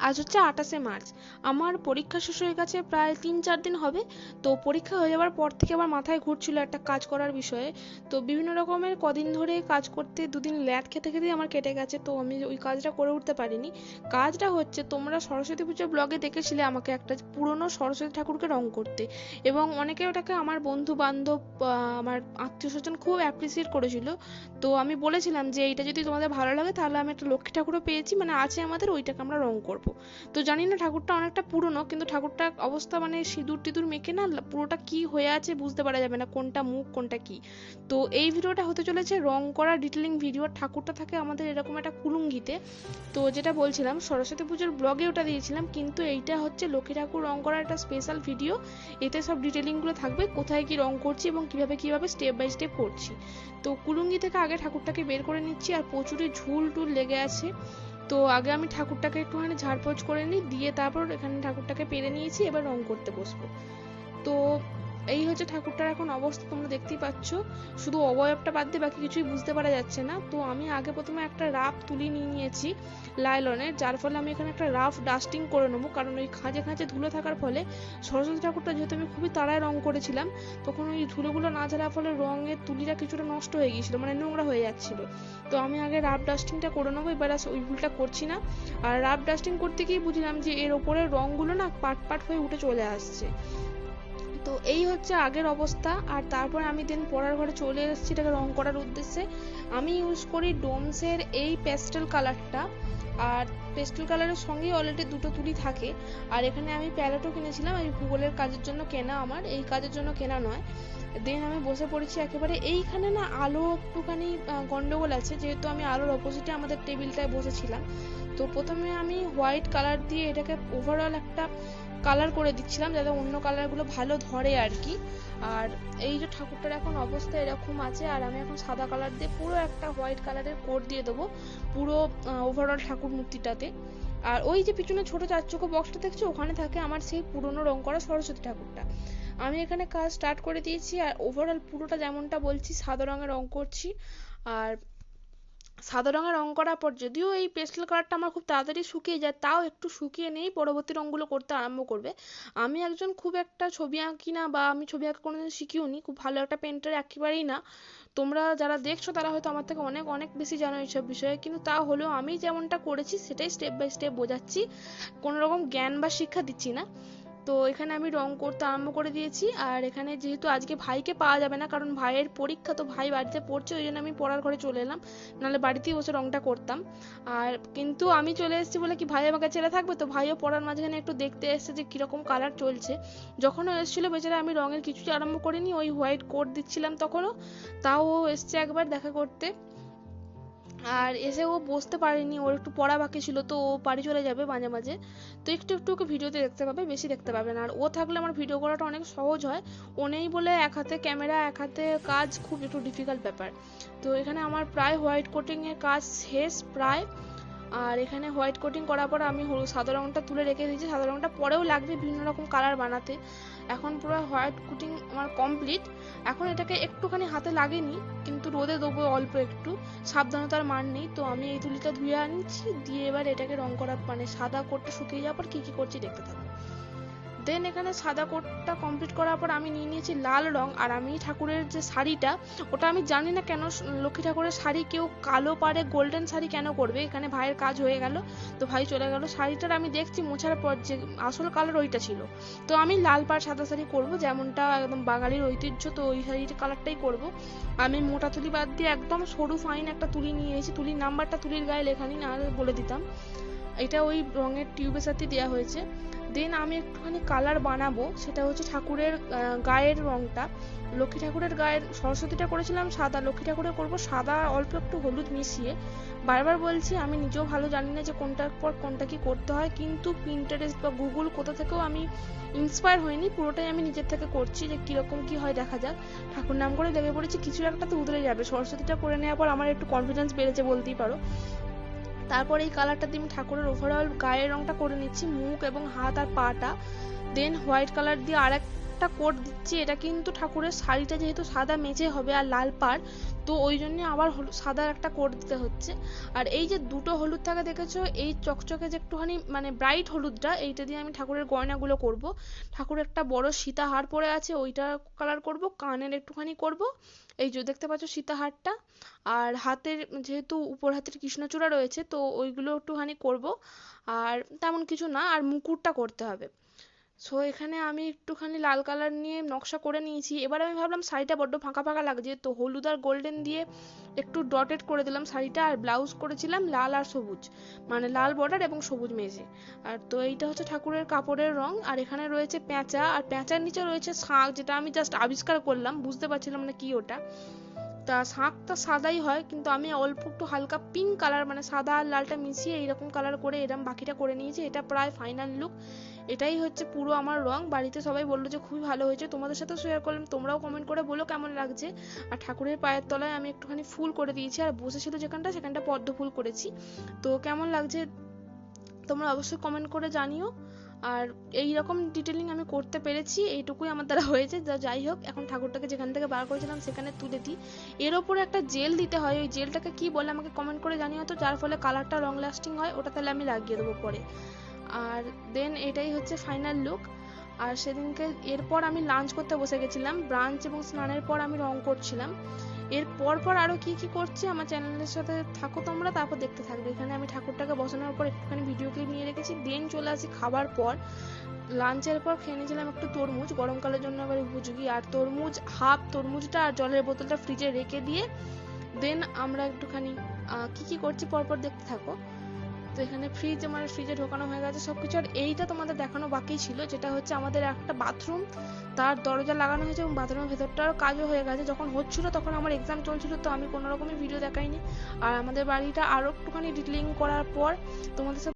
আজ হচ্ছে আঠাশে মার্চ। আমার পরীক্ষা শেষ হয়ে গেছে প্রায় তিন চার দিন হবে। তো পরীক্ষা হয়ে যাওয়ার পর থেকে আমার মাথায় ঘুরছিল একটা কাজ করার বিষয়ে। তো বিভিন্ন রকমের কদিন ধরে কাজ করতে দুদিন ল্যাদ খেতে খেতেই আমার কেটে গেছে। তো আমি ওই কাজটা করে উঠতে পারিনি। কাজটা হচ্ছে তোমরা সরস্বতী পুজোর ব্লগে দেখেছিলে আমাকে একটা পুরনো সরস্বতী ঠাকুরকে রং করতে। এবং অনেকে ওটাকে আমার বন্ধু বান্ধব আমার আত্মীয় স্বজন খুব অ্যাপ্রিসিয়েট করেছিল। তো আমি বলেছিলাম যে এইটা যদি তোমাদের ভালো লাগে তাহলে আমি একটা লক্ষ্মী ঠাকুরও পেয়েছি। মানে আছে আমাদের, ওইটাকে আমরা রং করব। তো জানি না ঠাকুরটা অনেকটা পুরনো, কিন্তু ঠাকুরটার অবস্থা মানে সিঁদুর টিঁদুর মেখে না পুরোটা কি হয়ে আছে বুঝতে পারা যাবে না, কোনটা মুখ, কোনটা কি। তো এই ভিডিওটা হতে চলেছে রং করা ডিটেলিং ভিডিও ঠাকুরটা থাকে আমাদের এরকম একটা কুলুঙ্গিতে। তো যেটা বলছিলাম, সরস্বতী পুজোর ব্লগে ওটা দিয়েছিলাম, কিন্তু এইটা হচ্ছে লক্ষ্মী ঠাকুর রং করার একটা স্পেশাল ভিডিও এতে সব ডিটেলিংগুলো থাকবে, কোথায় কি রং করছি এবং কীভাবে কীভাবে স্টেপ বাই স্টেপ করছি। তো কুলুঙ্গি থেকে আগে ঠাকুরটাকে বের করে নিচ্ছি, আর প্রচুরই ঝুল টুল লেগে আছে। তো আগে আমি ঠাকুরটাকে একটুখানি ঝাড়পোছ করে নিই, দিয়ে তারপর এখানে ঠাকুরটাকে পেরে নিয়েছি, এবার রং করতে বসবো। তো এই হচ্ছে ঠাকুরটার এখন অবস্থা, তোমরা দেখতেই পাচ্ছ। শুধু অবয়বটা বাদ দিয়ে বাকি কিছুই বুঝতে পারা যাচ্ছে না। তো আমি আগে প্রথমে একটা রাফ তুলি নিয়ে নিয়েছি লাইলনের, যার ফলে আমি এখানে একটা রাফ ডাস্টিং করে নেব। কারণ ওই খাঁজে খাঁজে ধুলো থাকার ফলে সরস্বতী ঠাকুরটা যেহেতু আমি খুবই তাড়ায় রং করেছিলাম, তখন ওই ধুলোগুলো না ঝাড়ার ফলে রঙের তুলিটা কিছুটা নষ্ট হয়ে গিয়েছিল মানে নোংরা হয়ে যাচ্ছিল। তো আমি আগে রাফ ডাস্টিংটা করে নেব, এবার ওই ভুলটা করছি না। আর রাফ ডাস্টিং করতে গিয়ে বুঝলাম যে এর ওপরে রঙগুলো না পাট পাট হয়ে উঠে চলে আসছে। তো এই হচ্ছে আগের অবস্থা, আর তারপর আমি দেন পড়ার ঘরে চলে এসেছি এটাকে রং করার উদ্দেশ্যে, আমি ইউজ করি ডোমসের এই প্যাস্টেল কালারটা আর পেস্টেল কালারের সঙ্গেই অলরেডি দুটো তুলি থাকে, আর এখানে আমি প্যালেটও কিনেছিলাম এই ভূগোলের কাজের জন্য কেনা আমার, এই কাজের জন্য কেনা নয়। দেন আমি বসে পড়েছি একেবারে, এইখানে না আলো একটুখানি গন্ডগোল আছে, যেহেতু আমি আলোর অপোজিটে আমাদের টেবিলটায় বসেছিলাম, তো প্রথমে আমি হোয়াইট কালার দিয়ে এটাকে ওভারঅল একটা কালার করে দিচ্ছিলাম যাতে অন্য কালারগুলো ভালো ধরে আর কি। আর এই যে ঠাকুরটার এখন অবস্থা এরকম আছে, আর আমি এখন সাদা কালার দিয়ে পুরো একটা হোয়াইট কালারের কোট দিয়ে দেবো, পুরো ওভারঅল ঠাকুর মূর্তিটাতে। আর ওই যে পিছনে ছোট চার চোখো বক্সটা দেখছ? ওখানে থাকে আমার সেই পুরনো রং করা সরস্বতী ঠাকুরটা। আমি এখানে কাজ স্টার্ট করে দিয়েছি, আর ওভারঅল পুরোটা যেমনটা বলছি, সাদা রঙের রং করছি। আর সাদা রঙের রং করার পর যদিও এই পেস্টেল কালারটা আমার খুব তাড়াতাড়ি শুকিয়ে যায়, তাও একটু শুকিয়ে নিয়েই পরবর্তী রঙগুলো করতে আরম্ভ করবে। আমি একজন খুব একটা ছবি আঁকি না বা আমি ছবি আঁকা কোনোদিন শিখিও নি খুব ভালো একটা পেন্টার একেবারেই না। তোমরা যারা দেখছ তারা হয়তো আমার থেকে অনেক অনেক বেশি জানো এইসব বিষয়ে, কিন্তু তা হলেও আমি যেমনটা করেছি সেটাই স্টেপ বাই স্টেপ বোঝাচ্ছি। কোনো রকম জ্ঞান বা শিক্ষা দিচ্ছি না। তো এখানে আমি রং করতে আরম্ভ করে দিয়েছি। আর এখানে যেহেতু আজকে ভাইকে পাওয়া যাবে না, কারণ ভাইয়ের পরীক্ষা তো ভাই বাড়িতে পড়ছে, ওই জন্য আমি পড়ার ঘরে চলে এলাম। নাহলে বাড়িতেই বসে রংটা করতাম। আর কিন্তু আমি চলে এসেছি বলে কি ভাই আমাকে ছেড়ে থাকবে? তো ভাইও পড়ার মাঝখানে একটু দেখতে এসছে যে কীরকম কালার চলছে। যখন ও এসেছিল, বেচারা আমি রঙের কিছুই আরম্ভ করিনি, ওই হোয়াইট কোট দিচ্ছিলাম তখনও। তাও এসছে একবার দেখা করতে। আর এসে ও বসতে পারেনি, ওর একটু পড়া বাকি ছিল, তো ও বাড়ি চলে যাবে মাঝে মাঝে। তো একটু একটু ওকে ভিডিওতে দেখতে পাবে, বেশি দেখতে পাবে না। আর ও থাকলে আমার ভিডিও করাটা অনেক সহজ হয়। ও নেই বলে এক হাতে ক্যামেরা এক হাতে কাজ খুব একটু ডিফিকাল্ট ব্যাপার। তো এখানে আমার প্রায় হোয়াইট কোটিংয়ের কাজ শেষ, প্রায় আর এখানে হোয়াইট কোটিং করার পর আমি হলুদ সাদা রঙটা তুলে রেখে দিয়েছি। সাদা রঙটা পরেও লাগবে বিভিন্ন রকম কালার বানাতে। এখন পুরো হোয়াইট কোটিং আমার কমপ্লিট। এখন এটাকে একটুখানি হাতে লাগেনি, কিন্তু রোদে দেবো অল্প একটু। সাবধানতার মান নেই, তো আমি এই তুলিটা ধুয়ে আনছি। দিয়ে এবার এটাকে রং করার মানে সাদা কোটটা শুকিয়ে যাওয়ার পর কী কী করছি দেখতে থাকব দেন এখানে সাদা কোটটা কমপ্লিট করার পর আমি নিয়ে নিয়েছি লাল রং আর আমি ঠাকুরের যে শাড়িটা, ওটা আমি জানি না কেন লক্ষ্মী ঠাকুরের শাড়ি কেউ কালো পারে গোল্ডেন শাড়ি কেন করবে? এখানে ভাইয়ের কাজ হয়ে গেল। তো ভাই চলে গেল। শাড়িটার আমি দেখছি মোছার পর যে আসল কালার ওইটা ছিল। তো আমি লাল পাড় সাদা শাড়ি করব, যেমনটা একদম বাঙালির ঐতিহ্য, তো ওই শাড়ির কালারটাই করব। আমি মোটা তুলি বাদ দিয়ে একদম সরু ফাইন একটা তুলি নিয়ে এসেছি। তুলির নাম্বারটা তুলির গায়ে লেখানি না বলে দিতাম। এটা ওই রঙের টিউবের সাথে দেওয়া হয়েছে। দেন আমি একটুখানি কালার বানাবো, সেটা হচ্ছে ঠাকুরের গায়ের রংটা। লক্ষ্মী ঠাকুরের গায়ের, সরস্বতীটা করেছিলাম সাদা, লক্ষ্মী ঠাকুরের করব সাদা, অল্প একটু হলুদ মিশিয়ে। বারবার বলছি, আমি নিজেও ভালো জানি না যে কোনটার পর কোনটা কি করতে হয়, কিন্তু পিন্টারেস্ট বা গুগল কোথা থেকেও আমি ইন্সপায়ার হইনি, পুরোটাই আমি নিজের থেকে করছি যে কীরকম কি হয় দেখা যাক। ঠাকুর নাম করে লেগে পড়েছি, কিছু একটা তো উতরে যাবে। সরস্বতীটা করে নেওয়ার পর আমার একটু কনফিডেন্স বেড়েছে বলতেই পারো। তারপর এই কালারটা দিয়ে আমি ঠাকুরের ওভারঅল গায়ের রংটা করে নিচ্ছি, মুখ এবং হাত আর পাটা। দেন হোয়াইট কালার দিয়ে আর একটা কোট দিচ্ছি, এটা কিন্তু ঠাকুরের শাড়িটা যেহেতু সাদা মেঝে হবে আর লাল পাড়, তো ওই জন্য আবার সাদার একটা কোট দিতে হচ্ছে। আর এই যে দুটো হলুদ থাকে দেখেছ, এই চকচকে যে একটুখানি মানে ব্রাইট হলুদটা, এইটা দিয়ে আমি ঠাকুরের গয়নাগুলো করব। ঠাকুর একটা বড় সীতাহার পরে আছে, ওইটা কালার করব, কানের একটুখানি করব। এই যে দেখতে পাচ্ছ সীতাহারটা, আর হাতের যেহেতু উপর হাতের কৃষ্ণচূড়া রয়েছে, তো ওইগুলো একটুখানি করব। আর তেমন কিছু না, আর মুকুটটা করতে হবে। সো এখানে আমি একটুখানি লাল কালার নিয়ে নকশা করে নিয়েছি। এবার আমি ভাবলাম শাড়িটা বড্ড ফাঁকা ফাঁকা লাগছে, তো হলুদ আর গোল্ডেন দিয়ে একটু ডটেড করে দিলাম শাড়িটা আর ব্লাউজ করেছিলাম লাল আর সবুজ মানে লাল বর্ডার এবং সবুজ মেঝে। আর তো এইটা হচ্ছে ঠাকুরের কাপড়ের রং, আর এখানে রয়েছে পেঁচা, আর পেঁচার নিচে রয়েছে শাঁখ, যেটা আমি জাস্ট আবিষ্কার করলাম, বুঝতে পারছিলাম না কি ওটা। তা শাঁখটা সাদাই হয়, কিন্তু আমি অল্প একটু হালকা পিঙ্ক কালার মানে সাদা আর লালটা মিশিয়ে এইরকম কালার করে এরম বাকিটা করে নিয়েছি। এটা প্রায় ফাইনাল লুক এটাই হচ্ছে পুরো আমার রং। বাড়িতে সবাই বলল যে খুবই ভালো হয়েছে। তোমাদের সাথে শেয়ার করলাম। তোমরাও কমেন্ট করে বলো কেমন লাগছে। আর ঠাকুরের পায়ের তলায় আমি একটুখানি ফুল করে দিয়েছি। আর বসেছিল যেখানটা, সেখানটা পদ্ম ফুল করেছি। তো কেমন লাগছে তোমরা অবশ্যই কমেন্ট করে জানিও। আর এই রকম ডিটেলিং আমি করতে পেরেছি, এইটুকুই আমার দ্বারা হয়েছে। যা যাই হোক, এখন ঠাকুরটাকে যেখান থেকে বার করেছিলাম, সেখানে তুলে দিই। এর ওপরে একটা জেল দিতে হয়। ওই জেলটাকে কি বলে আমাকে কমেন্ট করে জানিও তো, যার ফলে কালারটা লং লাস্টিং হয়, ওটা তাহলে আমি লাগিয়ে দেবো পরে। আর দেন এটাই হচ্ছে ফাইনাল লুক আর সেদিনকে এরপর আমি লাঞ্চ করতে বসে গেছিলাম। ব্রাঞ্চ এবং স্নানের পর আমি রং করছিলাম। এর পর পর আরও কি কি করছি আমার চ্যানেলের সাথে থাকো তোমরা, তারপর দেখতে থাকবে। এখানে আমি ঠাকুরটাকে বসানোর পর একটুখানি ভিডিও ক্লিপ নিয়ে রেখেছি। দেন চলে আসি খাবার পর। লাঞ্চের পর খেয়ে নিয়েছিলাম একটু তরমুজ। গরমকালের জন্য আবার উপযোগী আর তরমুজ, হাফ তরমুজটা আর জলের বোতলটা ফ্রিজে রেখে দিয়ে, দেন আমরা একটুখানি কি কি করছি পরপর দেখতে থাকো। তো এখানে ফ্রিজ আমার ফ্রিজে ঢোকানো হয়ে গেছে সবকিছু। আর এইটা তোমাদের দেখানো বাকি ছিল, যেটা হচ্ছে আমাদের একটা বাথরুম তার দরজা লাগানো হয়েছে এবং বাথরুমের ভেতরটাও কাজও হয়ে গেছে। যখন হচ্ছিল তখন আমার এক্সাম চলছিল, তো আমি কোনো রকমই ভিডিও দেখাইনি। আর আমাদের বাড়িটা আরও একটুখানি ডিটেলিং করার পর তোমাদের সাথে